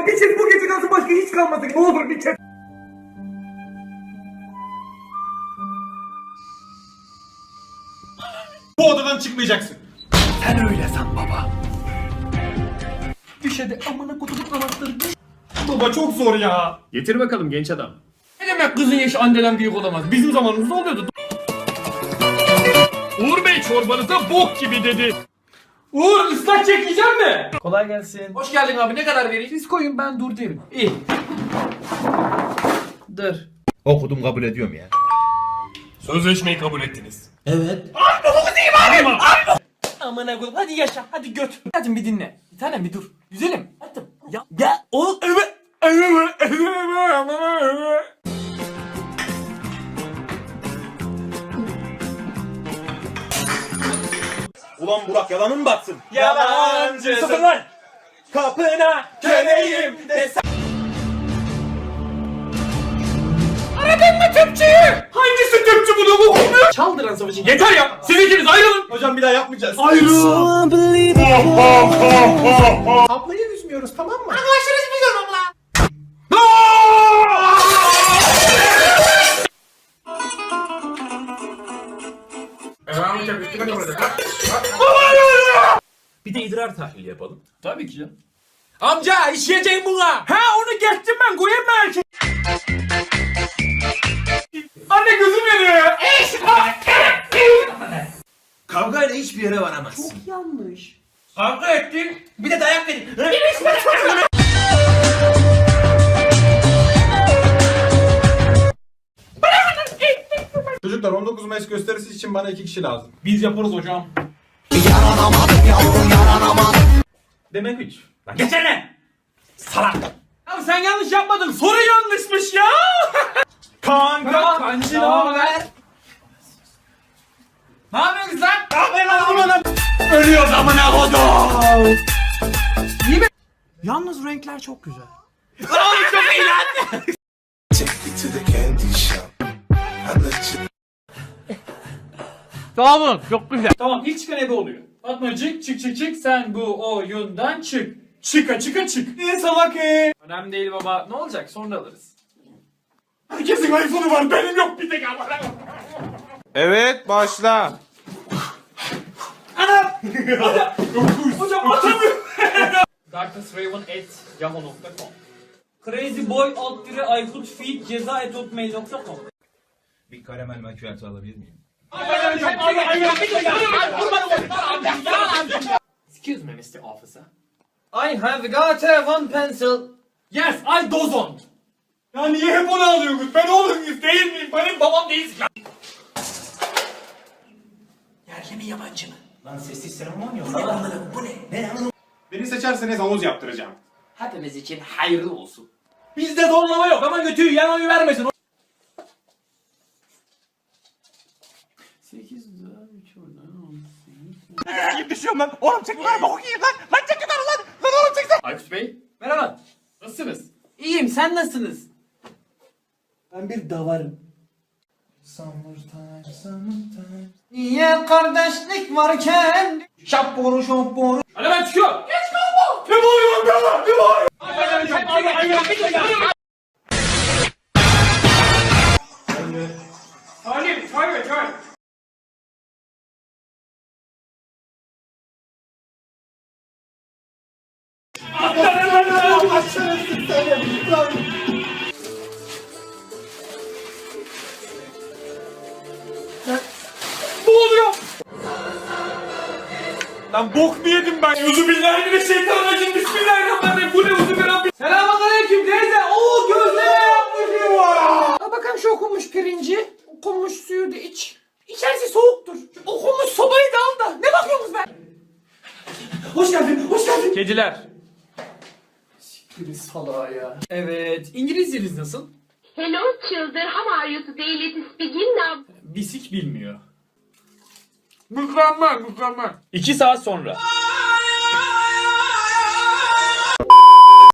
istiyorum. Bir çift bu gece kalsın başka hiç kalmasın. Ne olur bir çift. Bu odadan çıkmayacaksın. Sen öyle san baba. Düş hadi amına kutup anahtarı. Baba çok zor ya. Getir bakalım genç adam. Ne demek kızın yaşı anneden büyük olamaz? Bizim zamanımızda oluyordu. Uğur Bey çorbanıza bok gibi dedi. Uğur ıslak çekeceğim mi? Kolay gelsin. Hoş geldin abi ne kadar vereyim? Siz koyun ben dur derim. İyi. Dur. Okudum kabul ediyorum ya. Sözleşmeyi kabul ettiniz. Amına koyayım hadi yaşa hadi göt. Hadi bir dinle. Bir tanem bir dur. Güzelim. Hadi. Ya ya o evet. Ulan Burak yalanın batsın? Yalancı. Sıfır lan! Kapına köleyim desem. Aradın mı tüpçüyü? Hangisi tüpçü bunu bu okumuyor? Çaldıran savaşı. Yeter ya. Siz ikiniz ayrılın. Hocam bir daha yapmayacağız. Ablayı üzmüyoruz tamam mı? Bir de idrar tahlili yapalım. Tabii ki canım. Amca işleyeceğim buna. Ha onu geçtim ben koyayım mı erkek? Anne gözüm yanıyor ya. Kavgayla hiçbir yere varamazsın. Yanlış. Kavga ettin. Bir de dayak verin. Çocuklar 19 Mayıs gösterisi için bana iki kişi lazım. Biz yaparız hocam. Demek üç. Lan geçene. Salak. Abi sen yanlış yapmadın. Soru yanlışmış ya. Kanka. Ne haber? Ne yapıyorsun sen? Ne yapıyorsun lan? Ölüyoruz amına kodum. Yalnız renkler çok güzel. Oğlum çok iyi lan. Shop. I let you Tamam ilk çıkan ebe oluyor. Fatmacık çık çık çık sen bu oyundan çık. Çıka çıka çık. Ne salak e? Önemli değil baba. Ne olacak sonra alırız. Herkesin iPhone'u var benim yok bir tek ama. Evet başla. Hocam atamıyorum. Darknessraven at yahoo.com Crazyboy alt dire Aykut feed ceza et hotmail.com Bir karamel macchiato alabilir miyim? Excuse me Mr. Officer. I have got a one pencil. Yes, I dozon. Ya niye hep onu alıyorsunuz? Ben oğlunuz değil miyim? Benim babam değilsin. Yerli mi yabancı mı? Beni seçerseniz havuz yaptıracağım. Hepimiz için hayırlı olsun. Bizde zorlama yok ama götüyü yan oyu vermesin. 18. Düşüyorum lan. Oğlum çek lan. Bok lan. Lan çek lan lan. Lan oğlum çek Aykut Bey. Merhaba. Nasılsınız? İyiyim sen nasılsınız? Ben bir davarım. Niye kardeşlik varken? Şapboru şapboru. Hadi ben çıkıyorum. Geç kalma. Ne bağırıyorsun be? Ne bağırıyorsun? Salim, çay ver Lan bok mu yedim ben? Yuzu billahi bir şeytanirracim. Bismillahirrahmanirrahim. Bu ne uzu bir Rabbim. Selamun aleyküm teyze. Oo gözleme yapmış ya. Al bakalım şu okunmuş pirinci. Okunmuş suyu da iç. İçerisi soğuktur. Şu okunmuş sobayı da al da. Ne bakıyorsunuz ben? Hoş geldin, hoş geldin. Kediler. Siktir salağa ya. Evet. İngilizceniz nasıl? Hello children, how are you today? Let's begin now. Bisik bilmiyor. Mükemmel, mükemmel. İki saat sonra.